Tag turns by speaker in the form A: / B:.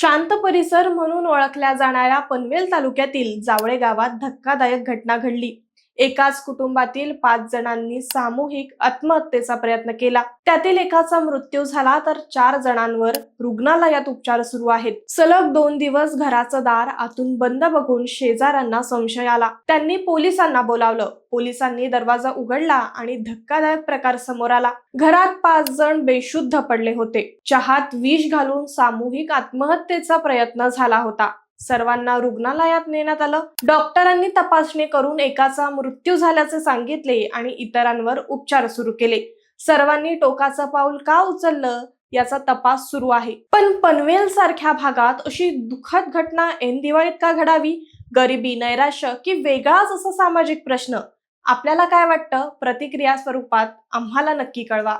A: शांत परिसर म्हणून ओळखल्या जाणाऱ्या पनवेल तालुक्यातील जावळे गावात धक्कादायक घटना घडली. एकाच कुटुंबातील पाच जणांनी सामूहिक आत्महत्येचा प्रयत्न केला. त्यातील एकाचा मृत्यू झाला तर चार जणांवर रुग्णालयात उपचार सुरू आहेत. सलग दोन दिवस घराचं दार आतून बंद बघून शेजाऱ्यांना संशय आला. त्यांनी पोलिसांना बोलावलं. पोलिसांनी दरवाजा उघडला आणि धक्कादायक प्रकार समोर आला. घरात पाच जण बेशुद्ध पडले होते. चहात विष घालून सामूहिक आत्महत्येचा प्रयत्न झाला होता. सर्वांना रुग्णालयात नेण्यात आलं. डॉक्टरांनी तपासणी करून एकाचा मृत्यू झाल्याचे सांगितले आणि इतरांवर उपचार सुरू केले. सर्वांनी टोकाचं पाऊल का उचललं याचा तपास सुरू आहे. पण पनवेल सारख्या भागात अशी दुःखद घटना ऐन दिवाळीत का घडावी? गरिबी नैराश्य की वेगळाच असा सामाजिक प्रश्न? आपल्याला काय वाटतं? प्रतिक्रिया स्वरूपात आम्हाला नक्की कळवा.